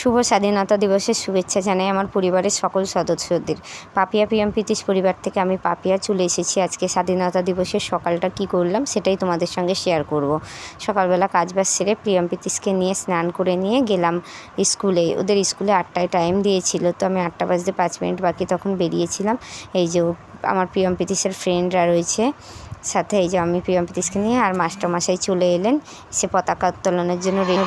শুভ স্বাধীনতা দিবসের শুভেচ্ছা জানাই আমার পরিবারের সকল সদস্যদের। পাপিয়া পিএম প্রীতিশ পরিবার থেকে আমি পাপিয়া চলে এসেছি। আজকে স্বাধীনতা দিবসের সকালটা কি করলাম সেটাই তোমাদের সঙ্গে শেয়ার করব। সকালবেলা কাজ বাজ সেরে প্রিয়ম প্রীতিশকে নিয়ে স্নান করে নিয়ে গেলাম স্কুলে। ওদের স্কুলে আটটায় টাইম দিয়েছিল, তো আমি আটটা বাজতে পাঁচ মিনিট বাকি তখন বেরিয়েছিলাম। এই যে আমার প্রিয়ম প্রীতিশের ফ্রেন্ডরা রয়েছে। সাথে এই যে আমি প্রিয়ম প্রীতিশকে নিয়ে আর মাস্টারমশাই চলে এলেন। সে পতাকা উত্তোলনের জন্য রেডি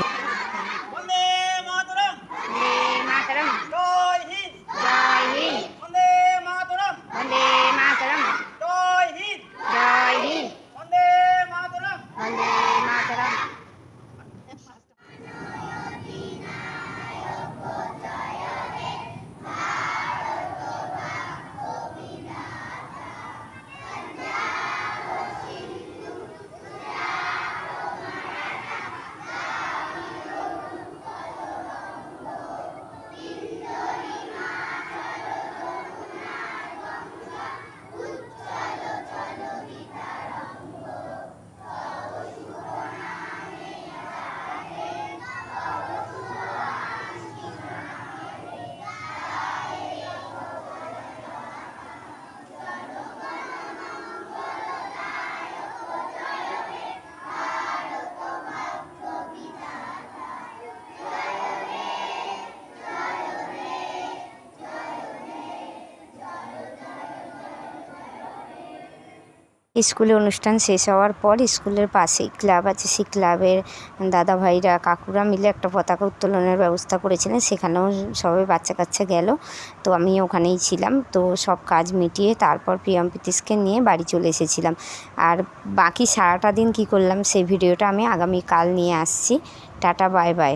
স্কুলে অনুষ্ঠান শেষ হওয়ার পর স্কুলের পাশেই ক্লাব আছে। সেই ক্লাবের দাদা ভাইরা কাকুরা মিলে একটা পতাকা উত্তোলনের ব্যবস্থা করেছিলেন। সেখানেও সবাই বাচ্চা কাচ্চা গেল। তো আমি ওখানেই ছিলাম। তো সব কাজ মিটিয়ে তারপর প্রিয়ম প্রীতিশকে নিয়ে বাড়ি চলে এসেছিলাম। আর বাকি সারাটা দিন কী করলাম, সেই ভিডিওটা আমি আগামীকাল নিয়ে আসছি। Tata, bye bye.